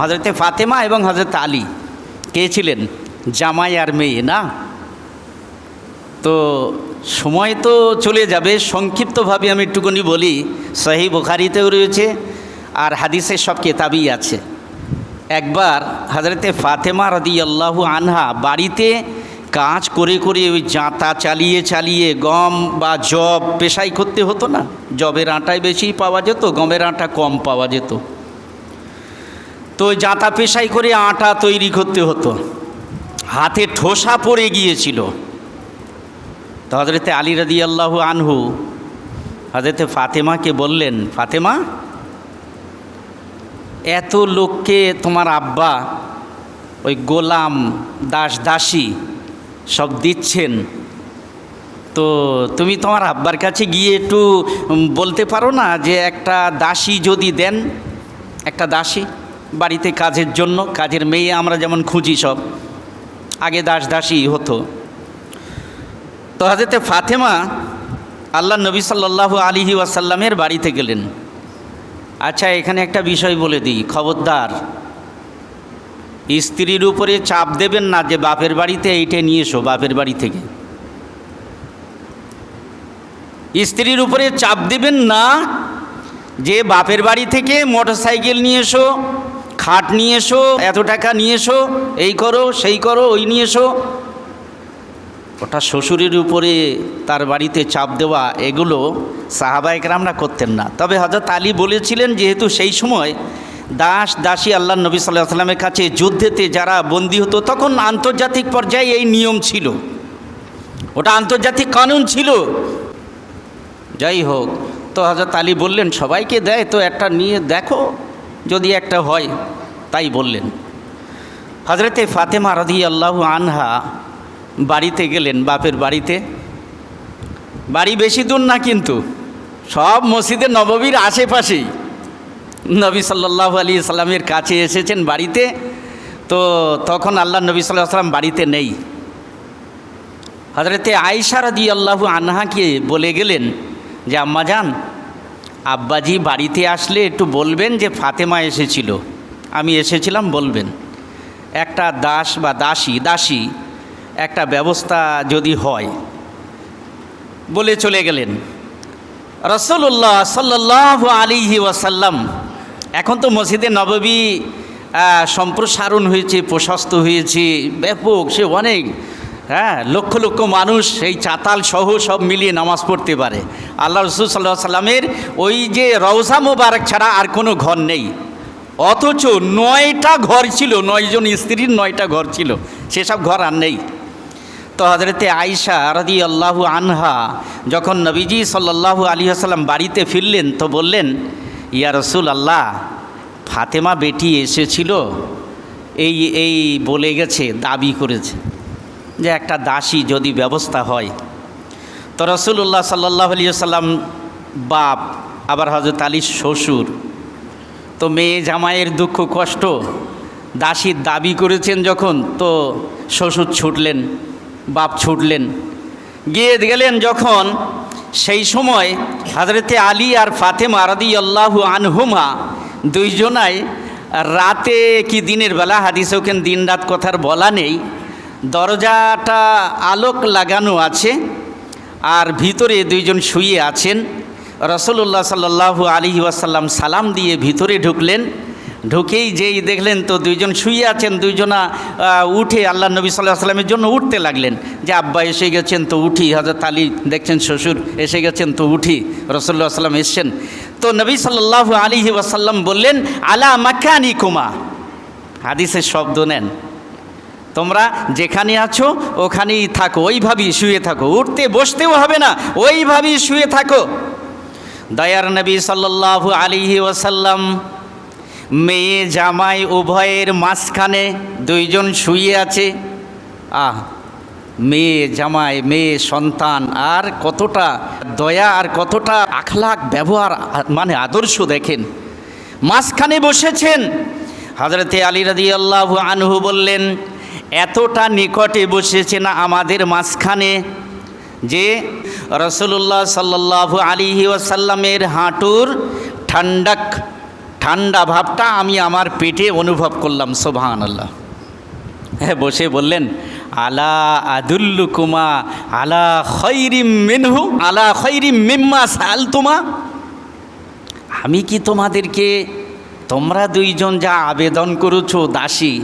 হজরতে ফাতেমা এবং হজরত আলী। কে ছিলেন? জামাই আর মেয়ে, না? তো সময় তো চলে যাবে, সংক্ষিপ্তভাবে আমি একটুকুনি বলি। সহি বুখারিতেও রয়েছে আর হাদিসের সব কেতাবই আছে। একবার হজরতে ফাতেমা রদি আল্লাহু আনহা বাড়িতে কাজ করে করে ওই জাঁতা চালিয়ে চালিয়ে গম বা জব পেশাই করতে হতো না? জবের আটাই বেশি পাওয়া যেত, গমের আটা কম পাওয়া যেত। তো জাঁতা পেশাই করে আটা তৈরি করতে হতো। হাতে ঠোসা পড়ে গিয়েছিল। তো হজরতে আলী রদি আল্লাহু আনহু হজরতে ফাতেমাকে বললেন, ফাতেমা, এত লোককে তোমার আব্বা ওই গোলাম দাস দাসী সব দিচ্ছেন। তো তুমি তোমার আব্বার কাছে গিয়ে একটু বলতে পারো না যে একটা দাসী যদি দেন, একটা দাসী? বাড়িতে কাজের জন্য, কাজের মেয়ে আমরা যেমন খুঁজি সব, আগে দাস দাসী হতো। তো হাজরতে ফাতেমা আল্লাহ নবী সাল্লাল্লাহু আলিহি ওয়াসাল্লামের বাড়িতে গেলেন। আচ্ছা এখানে একটা বিষয় বলে দিই, খবরদার। স্ত্রীর উপরে চাপ দেবেন না যে বাপের বাড়িতে এইটা নিয়ে এসো, বাপের বাড়ি থেকে। স্ত্রীর উপরে চাপ দেবেন না যে বাপের বাড়ি থেকে মোটর সাইকেল নিয়ে এসো খাট নিয়ে এসো, এত টাকা নিয়ে এসো, এই করো, সেই করো, ওই নিয়ে এসো। ওটা শ্বশুরের উপরে তার বাড়িতে চাপ দেওয়া, এগুলো সাহাবা একরামরা করতেন না। তবে হজরত আলী বলেছিলেন, যেহেতু সেই সময় দাস, দাসী আল্লাহ নবী সাল্লাহ সাল্লামের কাছে যুদ্ধেতে যারা বন্দী হতো, তখন আন্তর্জাতিক পর্যায়ে এই নিয়ম ছিল। ওটা আন্তর্জাতিক কানুন ছিল। যাই হোক, তো হজরত আলী বললেন, সবাইকে দেয়, তো একটা নিয়ে দেখো। যদি একটা হয়, তাই বললেন। হজরতে ফাতেমা রদি আল্লাহ আনহা বাড়িতে গেলেন, বাপের বাড়িতে। বাড়ি বেশি দূর না কিন্তু, সব মসজিদে নববীর আশেপাশেই। নবী সাল্লাহ আলী সাল্লামের কাছে এসেছেন বাড়িতে, তো তখন আল্লাহ নবী সাল্লাহ সাল্লাম বাড়িতে নেই। হজরতে আয়সা রদি আল্লাহু আনহাকে বলে গেলেন যে, আম্মা যান আব্বাজি বাড়িতে আসলে একটু বলবেন যে ফাতেমা এসেছিল। আমি এসেছিলাম বলবেন। একটা দাস বা দাসী দাসী, একটা ব্যবস্থা যদি হয়, বলে চলে গেলেন। রসল্লাহ সাল্লাহ আলিহি ওয়াসাল্লাম, এখন তো মসজিদে নববী সম্প্রসারণ হয়েছে, প্রশস্ত হয়েছে, ব্যাপক, সে অনেক। হ্যাঁ লক্ষ লক্ষ মানুষ সেই চাতাল সহ সব মিলিয়ে নামাজ পড়তে পারে। আল্লাহ রসুল সাল্লাহ সাল্লামের ওই যে রওজা মোবারক ছাড়া আর কোনো ঘর নেই। অথচ নয়টা ঘর ছিল নয়জন স্ত্রীর নয়টা ঘর ছিল, সেসব ঘর আর নেই। তো হজরতে আয়সা রদি আল্লাহু আনহা যখন নবীজি সাল্লাল্লাহু আলী আসাল্লাম বাড়িতে ফিরলেন, তো বললেন, ইয়া রসুল আল্লাহ ফাতেমা বেটি এসেছিল, এই এই বলে গেছে, দাবি করেছে। যে একটা দাসী যদি ব্যবস্থা হয়। তো রসুল্লাহ সাল্লাহ আলী সাল্লাম বাপ, আবার হজরত আলীর শ্বশুর। তো মেয়ে জামাইয়ের দুঃখ, কষ্ট, দাসীর দাবি করেছেন যখন, তো শ্বশুর ছুটলেন, বাপ ছুটলেন। গিয়ে গেলেন যখন সেই সময় হাজরতে আলী আর ফাতেমা রাদি আল্লাহু আনহুমা দুইজনাই রাতে কি দিনের বেলা, হাদিসে ওখান দিন রাত কথার বলা নেই দরজাটা আলোক লাগানো আছে আর ভিতরে দুইজন শুয়ে আছেন। রসুল্লাহ সাল্লাহু আলী ওয়াসাল্লাম সালাম দিয়ে ভিতরে ঢুকলেন। ঢুকেই যেই দেখলেন তো দুইজন শুয়ে আছেন, দুইজনা উঠে আল্লাহ নবী সাল্লাহ সাল্লামের জন্য উঠতে লাগলেন। যে আব্বা এসে গেছেন তো উঠি হজরত আলী দেখছেন শ্বশুর এসে গেছেন তো উঠি রসুল্লাহ সাল্লাম এসছেন। তো নবী সাল্লাহু আলী ওয়াসাল্লাম বললেন, আলা মাকানি কুমা হাদিসের শব্দ নেন। তোমরা যেখানে আছো, ওখানেই থাকো, ওইভাবেই শুয়ে থাকো। উঠতে বসতেও হবে না, ওইভাবেই শুয়ে থাকো। দয়ার নবী সাল্লাল্লাহু আলিহি ওয়াসাল্লাম, মেয়ে, জামাই, উভয়ের মাঝখানে দুইজন শুয়ে আছে। আহ, মেয়ে, জামাই, মেয়ে, সন্তান, আর কতটা দয়া আর কতটা আখলাক ব্যবহার মানে আদর্শ দেখেন। মাঝখানে বসেছেন। হজরতে আলী রাদি আল্লাহ আনহু বললেন এতটা নিকটে বসেছেন আমাদের মাঝখানে যে রসুল্লাহ সাল্লাহ আলিহি ওয়াসাল্লামের হাঁটুর ঠান্ডাক, ঠান্ডা ভাবটা আমি আমার পেটে অনুভব করলাম সোভান আল্লাহ হ্যাঁ বসে বললেন, আলা আদুল্লুকুমা, আলা খৈরিম মিনহু, আলা খৈরিম মিম্মা সালতুমা আমি কি তোমাদেরকে, তোমরা দুইজন যা আবেদন করেছ, দাসী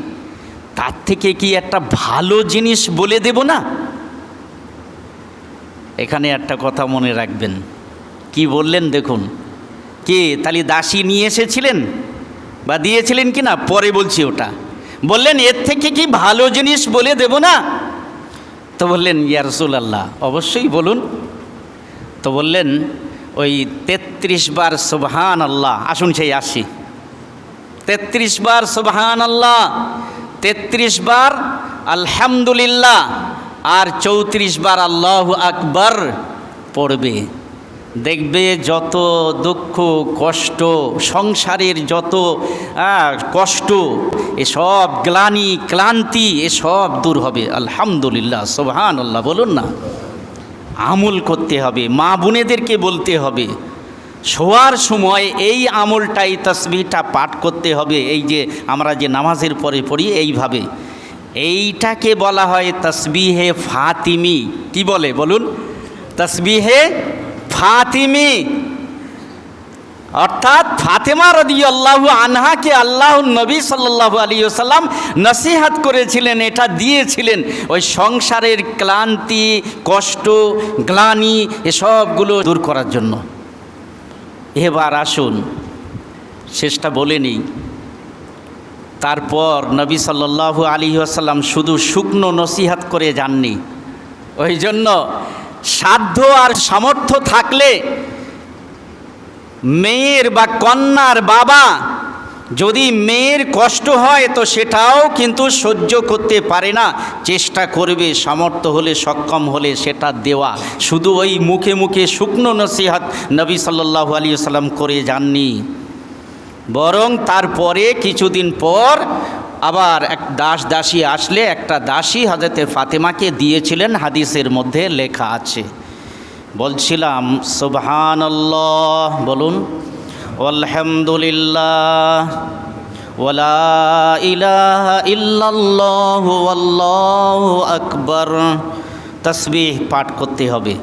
তার থেকে কি একটা ভালো জিনিস বলে দেব না? এখানে একটা কথা মনে রাখবেন। কি বললেন দেখুন। কে তাহলে দাসী নিয়ে এসেছিলেন? বা দিয়েছিলেন কি না পরে বলছি ওটা। বললেন, এর থেকে কি ভালো জিনিস বলে দেব না? তো বললেন ইয়ারসুল আল্লাহ অবশ্যই বলুন। তো বললেন, ওই তেত্রিশ বার সুবহান আল্লাহ আসুন সেই আসি। তেত্রিশ বার সুবহান আল্লাহ তেত্রিশ বার আলহামদুলিল্লাহ আর চৌত্রিশ বার আল্লাহ আকবর পড়বে। দেখবে যত দুঃখ, কষ্ট, সংসারের যত কষ্ট, এসব গ্লানি, ক্লান্তি, এসব দূর হবে। আলহামদুলিল্লাহ সোহান আল্লাহ বলুন না। আমল করতে হবে, মা বোনেদেরকে বলতে হবে। শোয়ার সময় এই আমলটাই তসবিটা পাঠ করতে হবে। এই যে আমরা যে নামাজের পরে পড়ি এইভাবে। এইটাকে বলা হয় তসবিহে ফাতিমি। কি বলে বলুন? তসবিহে ফাতিমি। অর্থাৎ ফাতেমা রদি আল্লাহ আনহাকে আল্লাহ নবী সাল্লাহ আলী সাল্লাম নসিহাত করেছিলেন, এটা দিয়েছিলেন। ওই সংসারের ক্লান্তি, কষ্ট, গ্লানি, এসবগুলো দূর করার জন্য। এবার আসুন, শেষটা বলে নিই। তারপর নবী সাল্লাল্লাহু আলী আসাল্লাম শুধু শুকনো নসিহাত করে যাননি। ওই জন্য সাধ্য আর সামর্থ্য থাকলে মেয়ের বা কন্যার বাবা যদি মেয়ের কষ্ট হয়, তো সেটাও কিন্তু সহ্য করতে পারে না। চেষ্টা করবে, সামর্থ্য হলে, সক্ষম হলে সেটা দেওয়া। শুধু ওই মুখে মুখে শুকনো নসিহাত নবী সাল্লাল্লাহু আলী সাল্লাম করে যাননি। বরং তারপরে কিছুদিন পর আবার এক দাস দাসী আসলে, একটা দাসী হাজরতে ফাতেমাকে দিয়েছিলেন, হাদিসের মধ্যে লেখা আছে। বলছিলাম সুবহান বলুন। আলহামদুলিল্লাহ ওলা ইলাহা ইল্লাল্লাহু আল্লাহু আকবার। তসবিহ পাঠ করতে হবে।